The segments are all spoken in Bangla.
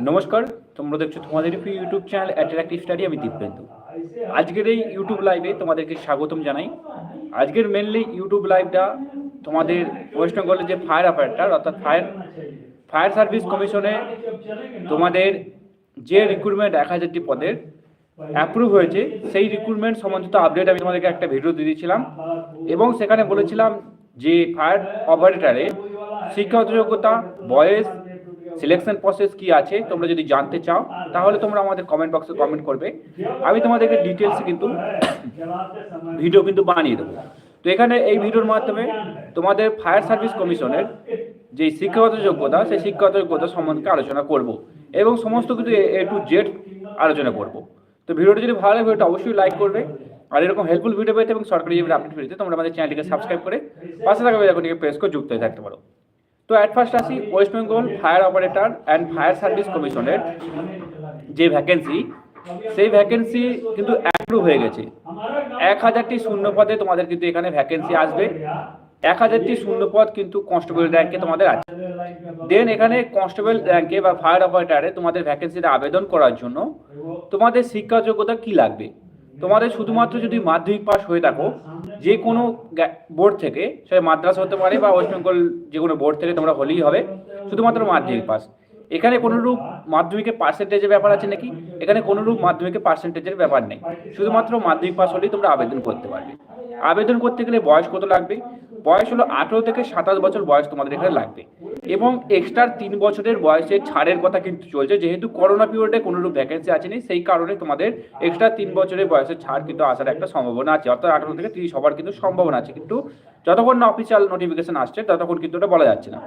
নমস্কার, তোমরা দেখছ তোমাদের প্রিয় ইউটিউব চ্যানেল অ্যাট্রাক্টিভ স্টাডি আমি দীপেন্দু আজকের এই ইউটিউব লাইভে তোমাদেরকে স্বাগতম জানাই। আজকের মেনলি ইউটিউব লাইভটা তোমাদের ওয়েস্ট বেঙ্গলের যে ফায়ার অপারেটার অর্থাৎ ফায়ার ফায়ার সার্ভিস কমিশনে তোমাদের যে রিক্রুটমেন্ট এক হাজারটি পদের অ্যাপ্রুভ হয়েছে, সেই রিক্রুটমেন্ট সম্বন্ধিত আপডেট আমি তোমাদেরকে একটা ভিডিও দিয়ে দিয়েছিলাম। এবং সেখানে বলেছিলাম যে ফায়ার অপারেটারে শিক্ষাগত যোগ্যতা, বয়স সিলেকশন প্রসেস কি আছে, তোমরা যদি জানতে চাও, তাহলে তোমরা আমাদের কমেন্ট বক্সে কমেন্ট করবে। আমি তোমাদেরকে ডিটেলস কিন্তু ভিডিও কিন্তু বানিয়ে দেবো। তো এখানে এই ভিডিওর মাধ্যমে তোমাদের ফায়ার সার্ভিস কমিশনের যে শিক্ষাগত যোগ্যতা, সেই শিক্ষাগত যোগ্যতা সম্বন্ধে আলোচনা করব এবং সমস্ত কিছু এ টু জেড আলোচনা করব। তো ভিডিওটি যদি ভালো লাগে, ভিডিওটা অবশ্যই লাইক করবে। আর এরকম হেল্পফুল ভিডিও পেতে এবং সরকারি যেভাবে আপডেট পেতে, তোমরা আমাদের চ্যানেলটিকে সাবস্ক্রাইব করে পাশে থাকা বেলাকনটিকে প্রেস করে যুক্ত হয়ে থাকতে পারো। তো অ্যাট ফার্স্ট আসি west Bengal fire operator and fire service কমিশনের যে ভ্যাকেন্সি সেই ভ্যাকেন্সি কিন্তু অ্যাপ্রুভ হয়ে গেছে। এক হাজারটি শূন্য পদে তোমাদের কিন্তু এখানে ভ্যাকেন্সি আসবে। এক হাজারটি শূন্য পদ কিন্তু কনস্টেবল র্যাঙ্কে তোমাদের আছে। দেন এখানে কনস্টেবল র্যাঙ্কে বা ফায়ার অপারেটারে তোমাদের ভ্যাকেন্সিতে আবেদন করার জন্য তোমাদের শিক্ষা যোগ্যতা কি লাগবে? তোমাদের শুধুমাত্র যদি মাধ্যমিক পাস হয়ে থাকো, যে কোনো বোর্ড থেকে, সে মাদ্রাসা হতে পারে বা ওয়েস্ট বেঙ্গল যে কোনো বোর্ড থেকে তোমরা হলেই হবে, শুধুমাত্র মাধ্যমিক পাস এখানে কোনো রূপ মাধ্যমিকের পার্সেন্টেজের ব্যাপার আছে নাকি? এখানে কোনো রূপ মাধ্যমিকের পার্সেন্টেজের ব্যাপার নেই। শুধুমাত্র মাধ্যমিক পাস হলেই তোমরা আবেদন করতে পারবে। আবেদন করতে গেলে বয়স কত লাগবে? বয়স হলো আঠেরো থেকে সাতাশ বছর বয়স তোমাদের এখানে লাগবে। এবং এক্সট্রা তিন বছরের বয়সে ছাড়ের কথা কিন্তু চলছে। যেহেতু করোনা পিরিয়ডে কোনো রূপ ভ্যাকেন্সি আসেনি, সেই কারণে তোমাদের এক্সট্রা তিন বছরের বয়সের ছাড় কিন্তু আসার একটা সম্ভাবনা আছে। অর্থাৎ আঠেরো থেকে তিরিশ হবার কিন্তু সম্ভাবনা আছে। কিন্তু যতক্ষণ না অফিসিয়াল নোটিফিকেশন আসছে, ততক্ষণ কিন্তু ওটা বলা যাচ্ছে না।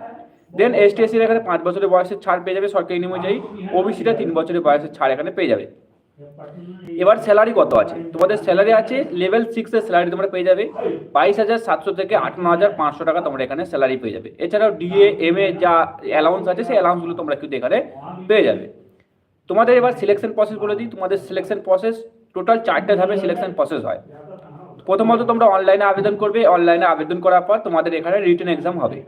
দেন এস টি এসির এখানে পাঁচ বছরের বয়সের ছাড় পেয়ে যাবে সরকারি নিয়ম অনুযায়ী ওবিসিটা তিন বছরের বয়সের ছাড় এখানে পেয়ে যাবে। এবার স্যালারি কত আছে? তোমাদের স্যালারি আছে লেভেল সিক্স এর স্যালারি তোমরা পেয়ে যাবে। বাইশ হাজার সাতশো থেকে আটান্ন হাজার পাঁচশো টাকা তোমরা এখানে স্যালারি পেয়ে যাবে। এছাড়াও ডিএ এম এ যা অ্যালাউন্স আছে, সেই অ্যালাউন্সগুলো তোমরা কিন্তু এখানে পেয়ে যাবে। তোমাদের এবার সিলেকশন প্রসেস বলে দিই। তোমাদের সিলেকশন প্রসেস টোটাল চারটে ধাপে সিলেকশন প্রসেস হয়। প্রথমত তোমরা অনলাইনে আবেদন করবে। অনলাইনে আবেদন করার পর তোমাদের এখানে রিটার্ন এক্সাম হবে।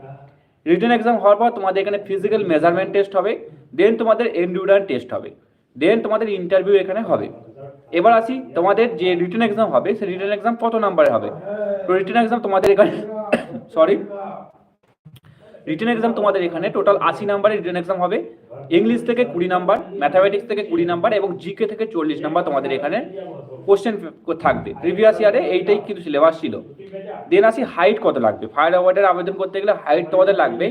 রিটেন এক্সাম হওয়ার পর তোমাদের এখানে ফিজিক্যাল মেজারমেন্ট টেস্ট হবে দেন তোমাদের এন্ডুরান টেস্ট হবে দেন তোমাদের ইন্টারভিউ এখানে হবে। এবার আসি তোমাদের যে রিটেন এক্সাম হবে, সেই রিটেন এক্সাম কত নাম্বারে হবে? তো রিটেন এক্সাম তোমাদের এখানে সরি রিটেন এক্সাম তোমাদের এখানে টোটাল আশি নাম্বারের রিটেন এক্সাম হবে ইংলিশ থেকে কুড়ি নাম্বার ম্যাথামেটিক্স থেকে কুড়ি নাম্বার এবং জিকে থেকে চল্লিশ নাম্বার তোমাদের এখানে কোশ্চেন থাকবে। প্রিভিয়াস ইয়ারে এইটাই কিন্তু সিলেবাস ছিল। দেন আসি হাইট কত লাগবে? ফায়ার অ্যাওয়ার্ডের আবেদন করতে গেলে হাইট তোমাদের লাগবে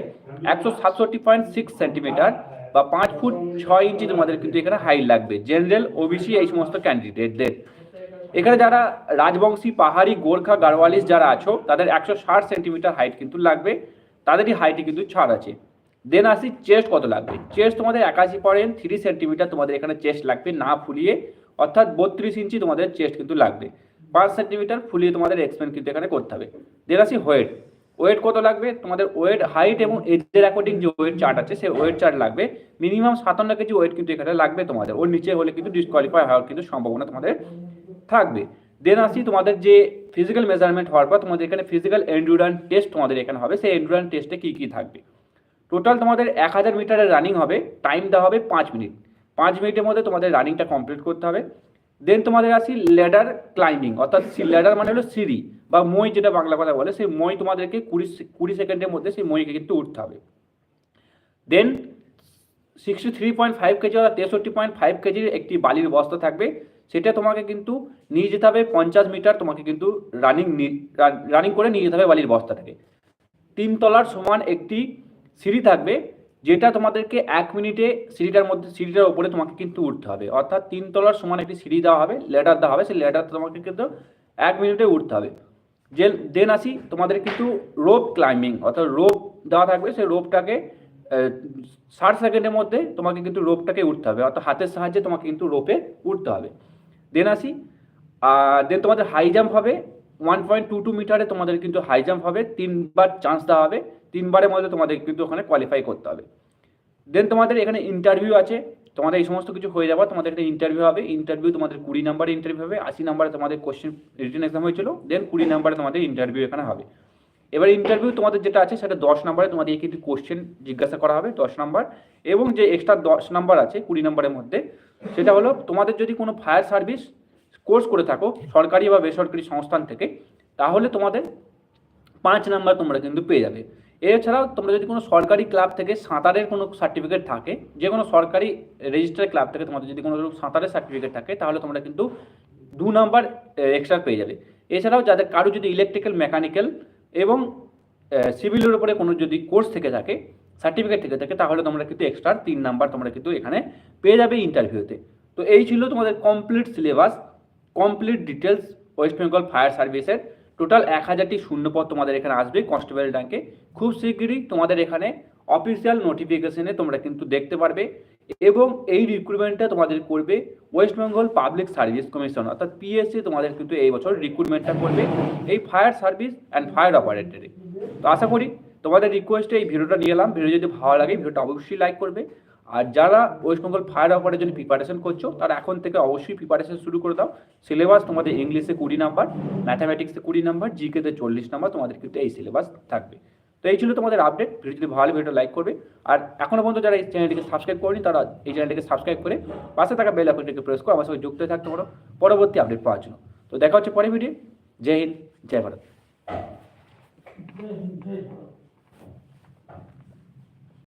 একশো সাতষট্টি পয়েন্ট সিক্স সেন্টিমিটার বা পাঁচ ফুট ছয় ইঞ্চি তোমাদের কিন্তু এখানে হাইট লাগবে। জেনারেল ওবিসি এই সমস্ত ক্যান্ডিডেটদের এখানে যারা রাজবংশী, পাহাড়ি, গোর্খা গাড়ওয়ালিস যারা আছো, তাদের একশো ষাট সেন্টিমিটার হাইট কিন্তু লাগবে। তাদেরই হাইটে কিন্তু ছাড় আছে। দেন আসি চেস্ট কত লাগবে? চেস্ট তোমাদের একাশি পয়েন্ট থ্রি সেন্টিমিটার তোমাদের এখানে চেস্ট লাগবে না ফুলিয়ে। অর্থাৎ বত্রিশ ইঞ্চি তোমাদের চেস্ট কিন্তু লাগবে। পাঁচ সেন্টিমিটার ফুলিয়ে তোমাদের এক্সপেন্স কিন্তু এখানে করতে হবে। দেন আসি ওয়েট ওয়েট কত লাগবে? তোমাদের ওয়েট হাইট এবং এজের অ্যাকর্ডিং যে ওয়েট চার্ট আছে, সেই ওয়েট চার্ট লাগবে। মিনিমাম সাতান্ন কেজি ওয়েট কিন্তু এখানে লাগবে তোমাদের। ওর নিচে হলে কিন্তু ডিসকোয়ালিফাই হওয়ার কিন্তু সম্ভাবনা তোমাদের থাকবে। দেন আসি তোমাদের যে ফিজিক্যাল মেজারমেন্ট হওয়ার পর তোমাদের এখানে ফিজিক্যাল এন্ডুরান টেস্ট তোমাদের এখানে হবে। সেই এন্ডুরান টেস্টে কী কী থাকবে? টোটাল তোমাদের এক হাজার মিটারের রানিং হবে। টাইম দেওয়া হবে পাঁচ মিনিট পাঁচ মিনিটের মধ্যে তোমাদের রানিংটা কমপ্লিট করতে হবে। দেন তোমাদের আসি ল্যাডার ক্লাইম্বিং অর্থাৎ ল্যাডার মানে হলো সিঁড়ি বা মই যেটা বাংলা কথা বলে, সেই মই তোমাদেরকে কুড়ি কুড়ি সেকেন্ডের মধ্যে সেই মইকে কিন্তু উঠতে হবে। Then sixty three point five KG অর্থাৎ তেষট্টি পয়েন্ট ফাইভ কেজির একটি বালির বস্তা থাকবে, সেটা তোমাকে কিন্তু নিয়ে যেতে হবে পঞ্চাশ মিটার, তোমাকে কিন্তু রানিং রানিং করে নিয়ে যেতে হবে বালির বস্তাটাকে তিন তলার সমান একটি সিঁড়ি থাকবে যেটা তোমাদেরকে এক মিনিটে সিঁড়িটার মধ্যে, সিঁড়িটার উপরে তোমাকে কিন্তু উঠতে হবে। অর্থাৎ তিন তলার সমান একটি সিঁড়ি দেওয়া হবে লেডার দেওয়া হবে, সেই লেডার তোমাকে কিন্তু এক মিনিটে উঠতে হবে। যে দেন আসি, তোমাদের কিন্তু রোপ ক্লাইম্বিং অর্থাৎ রোপ দেওয়া থাকবে, সেই রোপটাকে ষাট সেকেন্ডের মধ্যে তোমাকে কিন্তু রোপটাকে উঠতে হবে, অর্থাৎ হাতের সাহায্যে তোমাকে কিন্তু রোপে উঠতে হবে। দেন আসি দেন তোমাদের হাই জাম্প হবে ওয়ান পয়েন্ট টু টু মিটারে তোমাদের কিন্তু হাই জাম্প হবে, তিনবার চান্স দেওয়া হবে, তিনবারের মধ্যে তোমাদের কিন্তু ওখানে কোয়ালিফাই করতে হবে। দেন তোমাদের এখানে ইন্টারভিউ আছে, তোমাদের এই সমস্ত কিছু হয়ে যাবে, তোমাদের একটা ইন্টারভিউ হবে ইন্টারভিউ তোমাদের কুড়ি নাম্বারে ইন্টারভিউ হবে, আশি নাম্বারে তোমাদের কোশ্চেন রিটেন এক্সাম হয়েছিল দেন কুড়ি নাম্বারে তোমাদের ইন্টারভিউ এখানে হবে। এবার ইন্টারভিউ তোমাদের যেটা আছে, সেটা দশ নম্বরে তোমাদের কিন্তু কোশ্চেন জিজ্ঞাসা করা হবে, দশ নম্বর এবং যে এক্সট্রা দশ নাম্বার আছে, কুড়ি নাম্বারের মধ্যে, সেটা হলো তোমাদের যদি কোনো ফায়ার সার্ভিস কোর্স করে থাকো, সরকারি বা বেসরকারি সংস্থান থেকে, তাহলে তোমাদের পাঁচ নাম্বার তোমরা কিন্তু পেয়ে যাবে। এছাড়াও তোমরা যদি কোনো সরকারি ক্লাব থেকে সাঁতারের কোনো সার্টিফিকেট থাকে, যে কোনো সরকারি রেজিস্টার ক্লাব থেকে তোমাদের যদি কোনো সাঁতারের সার্টিফিকেট থাকে, তাহলে তোমরা কিন্তু দু নাম্বার এক্সট্রা পেয়ে যাবে। এছাড়াও যাদের কারও যদি ইলেকট্রিক্যাল মেকানিক্যাল এবং সিভিলের উপরে কোনো যদি কোর্স থেকে থাকে সার্টিফিকেট থেকে থাকে, তাহলে তোমরা কিন্তু এক্সট্রা তিন নাম্বার তোমরা কিন্তু এখানে পেয়ে যাবে ইন্টারভিউতে তো। এই ছিল তোমাদের complete syllabus complete details west Bengal fire সার্ভিসের টোটাল এক হাজারটি শূন্যপদ তোমাদের এখানে আসবে কনস্টেবল ডাঙ্কে খুব শীঘ্রই তোমাদের এখানে অফিসিয়াল নোটিফিকেশনে তোমরা কিন্তু দেখতে পারবে। এবং এই রিক্রুটমেন্টটা তোমাদের করবে west Bengal public service commission অর্থাৎ পিএসসি তোমাদের কিন্তু এই বছর রিক্রুটমেন্টটা করবে এই ফায়ার সার্ভিস অ্যান্ড ফায়ার অপারেটরে তো আশা করি তোমাদের রিকোয়েস্টে এই ভিডিওটা নিয়ে এলাম। ভিডিও যদি ভালো লাগে, ভিডিওটা অবশ্যই লাইক করবে। আর যারা ওয়েস্ট বেঙ্গল ফায়ার অপারের জন্য প্রিপারেশন করছ, তারা এখন থেকে অবশ্যই প্রিপারেশন শুরু করে দাও। সিলেবাস তোমাদের ইংলিশে কুড়ি নাম্বার ম্যাথামেটিক্সে কুড়ি নাম্বার জিকেতে চল্লিশ নাম্বার, তোমাদের কিন্তু এই সিলেবাস থাকবে। তো এই ছিল তোমাদের আপডেট ভিডিও যদি ভালো ভিডিও লাইক করবে। আর এখনও পর্যন্ত যারা এই চ্যানেলটিকে সাবস্ক্রাইব করেনি, তারা এই চ্যানেলটিকে সাবস্ক্রাইব করে পাশে থাকা বেল আইকনটিকে প্রেস করে আমার সঙ্গে যুক্ত থাকতে পারো। পরবর্তী আপডেট পাওয়ার জন্য। তো দেখা হচ্ছে পরে ভিডিও জয় হিন্দ, জয় ভারত।